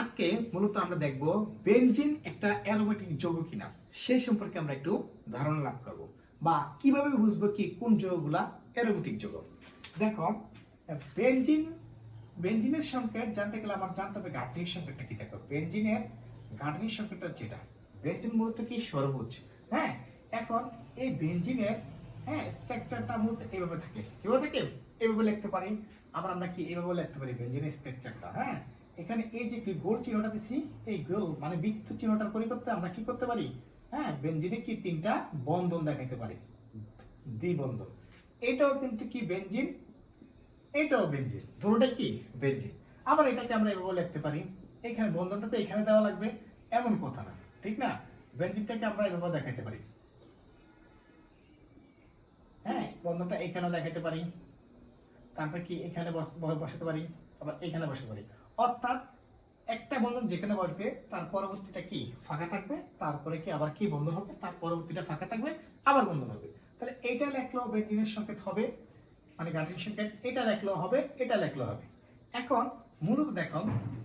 আজকে মূলত আমরা দেখব বেনজিন একটা অ্যারোমেটিক যৌগ কিনা। সে সম্পর্কে আমরা একটু ধারণা লাভ করব। বা কীভাবে বুঝব কি কোন যৌগগুলা অ্যারোমেটিক যৌগ? দেখো, বেনজিন, বেনজিনের সংকেত জানতে গেলে আমার জানতে হবে গাঠনিক সংকেতটা কি? দেখো, বেনজিনের গাঠনিক সংকেতটা এটা। বেনজিন মূলত কি? সর্বোচ্চ হ্যাঁ এখন এই বেনজিনের হ্যাঁ স্ট্রাকচারটা মূলত এইভাবে থাকে। কীভাবে থাকে? এভাবে লিখতে পারি। আবার আমরা কি এভাবে লিখতে পারি? বেনজিনের স্ট্রাকচারটা হ্যাঁ? এখানে এই যে একটি গোল চিহ্নটা দিছি, এই গোল মানে বৃত্ত চিহ্নটার পরিবর্তে আমরা কি করতে পারি? হ্যাঁ বেনজিনে কি তিনটা বন্ধন দেখাইতে পারি? দ্বিবন্ধন। এটাও কিন্তু কি বেঞ্জিন? এটাও বেঞ্জিন। ধরোটা কি? বেঞ্জিন। আবার এটাকে আমরা এভাবে লিখতে পারি। এখানে বন্ধনটা তো এখানে দেওয়া লাগবে এমন কথা না, ঠিক না? বেঞ্জিনটাকে আমরা এভাবে দেখাইতে পারি। হ্যাঁ বন্ধনটা এখানে দেখাইতে পারি। তারপর কি? এখানে বসাতে পারি। আবার এখানে বসাতে পারি। অর্থাৎ একটা বন্ধন যেখানে বসবে, তার পরবর্তীটা কি? ফাঁকা থাকবে। তারপরে কি আবার কি বন্ধন হবে? তার পরবর্তীটা ফাঁকা থাকবে, আবার বন্ধন হবে। তাহলে এইটা লেখলেও বেঞ্জিনের সংকেত হবে মানে গাঠনিক সংকেত, এটা লেখলেও হবে, এটা লেখলেও হবে। এখন মূলত দেখো,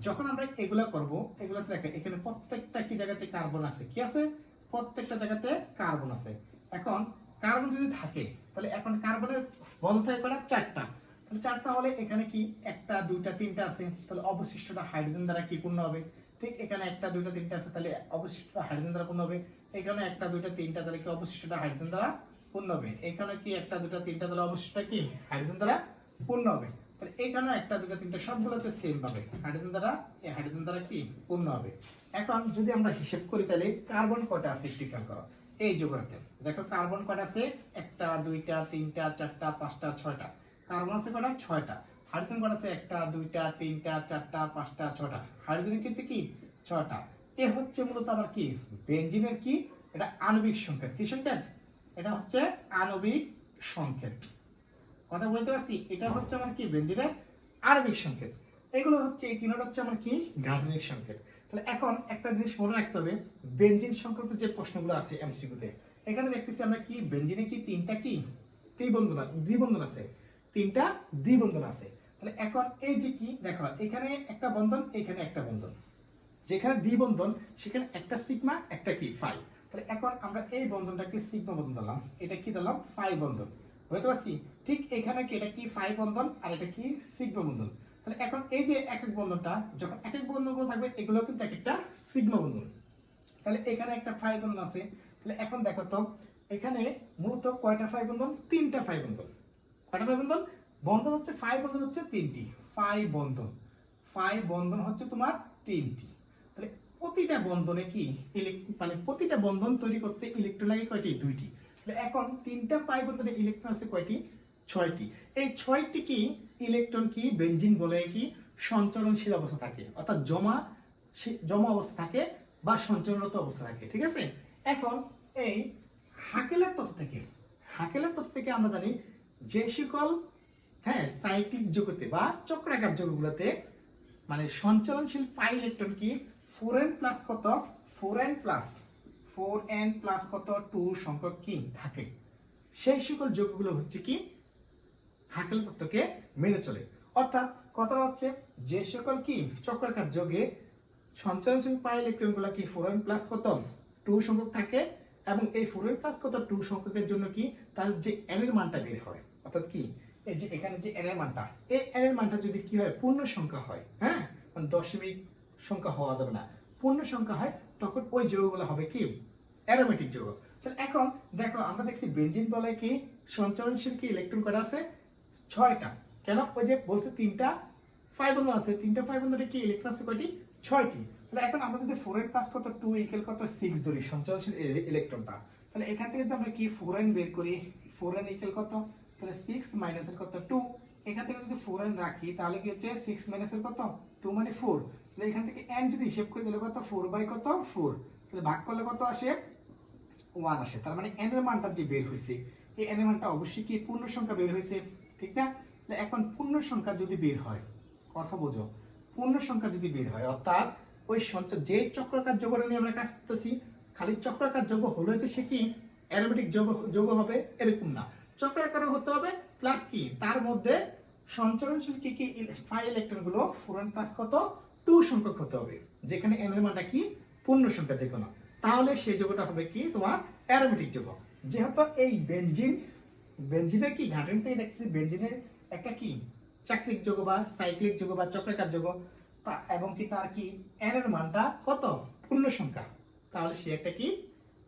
যখন আমরা এগুলা করব, এগুলাতে দেখো, এখানে প্রত্যেকটা কি জায়গাতে কার্বন আছে? কি আছে? প্রত্যেকটা জায়গাতে কার্বন আছে। এখন কার্বন যদি থাকে, তাহলে এখন কার্বনের বন্ধ থাকে কটা চারটা। চারটা হলে এখানে কি একটা, দুইটা, তিনটা আছে? তাহলে অবশিষ্টটা হাইড্রোজেন দ্বারা কি পূর্ণ হবে? ঠিক এখানে একটা, দুইটা, তিনটা আছে, তাহলে অবশিষ্টটা হাইড্রোজেন দ্বারা পূর্ণ হবে। এখানে একটা, দুইটা, তিনটা, তাহলে কি অবশিষ্টটা হাইড্রোজেন দ্বারা পূর্ণ হবে? এখানে কি একটা, দুইটা, তিনটা, তাহলে অবশিষ্টটা কি? হাইড্রোজেন দ্বারা পূর্ণ হবে। তাহলে এখানে একটা, দুইটা, তিনটা সবগুলোতে সেম পাবে। হাইড্রোজেন দ্বারা, এই হাইড্রোজেন দ্বারা কি পূর্ণ হবে? এখন যদি আমরা হিসেব করি, তাহলে কার্বন কটা আছে খেয়াল করো। এই যোগটাতে দেখো কার্বন কটা আছে? একটা, দুইটা, তিনটা, চারটা, পাঁচটা, ছয়টা। কার্বন আছে কয়টা ছয়টা। হাইড্রোজেন কয়টা আছে? একটা, দুইটা, তিনটা, চারটা, পাঁচটা ছয়টা হাইড্রোজেন কিন্তু কি? ছয়টা এ হচ্ছে মূলত আমার কি? বেনজিনের কি? এটা আণবিক সংকেত। কি সংকেত? এটা হচ্ছে আণবিক সংকেত। কথা বলতে পারছি? এটা হচ্ছে আমার কি? বেনজিনের আণবিক সংকেত। এগুলো হচ্ছে, এই তিনটা হচ্ছে আমার কি? গাঠনিক সংকেত। তাহলে এখন একটা জিনিস মনে রাখতে হবে। বেঞ্জিন সংক্রান্ত যে প্রশ্নগুলো আছে এমসিকিউতে এখানে দেখতেছি আমরা কি? বেঞ্জিনে কি তিনটা কি? ত্রিবন্ধন আছে দ্বিবন্ধন আছে। তিনটা দ্বিবন্ধন আছে। তাহলে এখন এই যে কি? দেখো, এখানে একটা বন্ধন, এখানে একটা বন্ধন। যেখানে দ্বিবন্ধন, সেখানে একটা সিগমা একটা কি? ফাই তাহলে এখন আমরা এই বন্ধনটাকে সিগমা বন্ধন দিলাম এটা কি দিলাম ফাই বন্ধন। বুঝতে পারছি? ঠিক এখানে কি? এটা কি ফাই বন্ধন আর এটা কি সিগমা বন্ধন। তাহলে এখন এই যে এক এক বন্ধনটা, যখন এক এক বন্ধনগুলো থাকবে, এগুলো কিন্তু এক একটা সিগমা বন্ধন। তাহলে এখানে একটা ফাই বন্ধন আছে। তাহলে এখন দেখো তো, এখানে মূলত কয়টা ফাই বন্ধন? তিনটা ফাই বন্ধন। কয়টা বন্ধন? বন্ধন হচ্ছে ফাই বন্ধন হচ্ছে তিনটি। ফাই বন্ধন। ফাই বন্ধন হচ্ছে তোমার তিনটি। তাহলে প্রতিটা বন্ধনে কি? মানে প্রতিটা বন্ধন তৈরি করতে ইলেকট্রন লাগে কয়টি? দুইটি। তাহলে এখন তিনটা পাই বন্ধনে ইলেকট্রন আছে কয়টি? ছয়টি। এই ছয়টি কি? ইলেকট্রন কি? বেঞ্জিন বলে কি? সঞ্চরণশীল অবস্থা থাকে। অর্থাৎ জমা জমা অবস্থা থাকে বা সঞ্চরণরত অবস্থা থাকে। ঠিক আছে? এখন এই হাকেলের তথ্য থেকে, হাকেলের তথ্য থেকে আমরা জানি যে সকল হ্যাঁ সাইক্লিক জগতে বা চক্রাকার যৌগগুলোতে মানে সঞ্চালনশীল পাই ইলেকট্রন কি? ফোর এন প্লাস কত? Four n plus four n plus কত? টু সংখ্যক কি? থাকে। সেই সকল যৌগগুলো হচ্ছে কি? হাকেল তত্ত্বকে মেনে চলে। অর্থাৎ কথাটা হচ্ছে, যে সকল কি? চক্রাকার যোগে সঞ্চালনশীল পাই ইলেকট্রনগুলো কি ফোর এন প্লাস কত? টু সংখ্যক থাকে। এবং এই ফোর এন প্লাস কত? টু সংখ্যকের জন্য কি? তার যে এন এর মানটা বের হয়। অর্থাৎ কি? এই যে এখানে যে এন এর মানটা, এই এন এর মানটা যদি কি হয়? পূর্ণ সংখ্যা হয় হ্যাঁ? মানে দশমিক সংখ্যা হওয়া যাবে না। পূর্ণ সংখ্যা হয়, তখন ওই যৌগগুলো হবে কি? অ্যারোমেটিক যৌগ তাহলে এখন দেখো, আমরা দেখছি বেনজিন বলে কি? সঞ্চালনশীল কি? ইলেকট্রন কটা আছে ছয়টা। কেন? ওই যে বলছে তিনটা ফাইভ বন্ধন আছে। তিনটা ফাইভ বন্ধনে কি? ইলেকট্রন আছে কয়টি? ছয়টি। তাহলে এখন আমরা যদি ফোর এর প্লাস কত টু ইকেল কত সিক্স ধরি সঞ্চালনশীল ইলে- ইলেকট্রনটা, তাহলে এখান থেকে যদি আমরা কি ফোর এন বের করি? ফোর এন ইকেল কত? তাহলে সিক্স মাইনাসের কত? টু এখান থেকে যদি ফোর এন রাখি, তাহলে কি হচ্ছে? সিক্স মাইনাসের কত? টু মানে ফোর তাহলে এখান থেকে এন যদি হিসেব করি, তাহলে কত? ফোর বাই কত? ফোর তাহলে ভাগ করলে কত আসে? ওয়ান আসে। তার মানে এন এর মানটা যে বের হয়েছে, এই এন এর মানটা অবশ্যই কি? পূর্ণ সংখ্যা বের হয়েছে। ঠিক না? তাহলে এখন পূর্ণ সংখ্যা যদি বের হয়, কথা বোঝো। পূর্ণ সংখ্যা যদি বের হয়, অর্থাৎ ওই সঞ্চয়, যে চক্রাকার যোগটা নিয়ে আমরা কাজ করতেছি, খালি চক্রাকার যোগ হলে যে সে কি? অ্যারোমেটিক যোগ যোগ হবে, এরকম না। চক্রাকার হতে হবে প্লাস কি? তার মধ্যে সঞ্চরণশীল কি কি ফাই ইলেকট্রনগুলো ফোর প্লাস কত? টু সংখ্যক হতে হবে। যেখানে এন এর মানটা কি? পূর্ণ সংখ্যা যে কোনো তাহলে সেই যৌগটা হবে কি? তোমার অ্যারোমেটিক যৌগ যেহেতু এই বেনজিন বেনজিনের কি? ঘাটন থেকে দেখছি বেনজিনের একটা কি? চাকরিক যৌগ বা সাইক্লিক যৌগ বা চক্রাকার যৌগ। তা এবং কি তার কি? এন এর মানটা কত? পূর্ণ সংখ্যা। তাহলে সে একটা কি?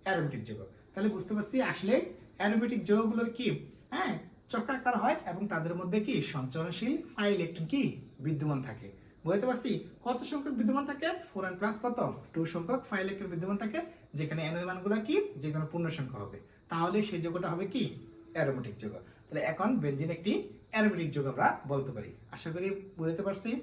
অ্যারোমেটিক যৌগ তাহলে বুঝতে পারছি? আসলে অ্যারোমেটিক যৌগগুলোর কি? হ্যাঁ চক্রাকার হয় এবং তাদের মধ্যে কি? সঞ্চরণশীল ফাইল ইলেকট্রন কি? বিদ্যমান থাকে। বুঝতে পারছি? কত সংখ্যক বিদ্যমান থাকে? ফোর এন প্লাস কত? টু সংখ্যক ফাইল ইলেকট্রন বিদ্যমান থাকে। যেখানে এন এর মানগুলো কি? যে কোনো পূর্ণ সংখ্যা হবে। তাহলে সেই যৌগটা হবে কি? অ্যারোমেটিক যৌগ। তাহলে এখন বেনজিন একটি অ্যারোমেটিক যৌগ আমরা বলতে পারি। আশা করি বুঝতে পারছি?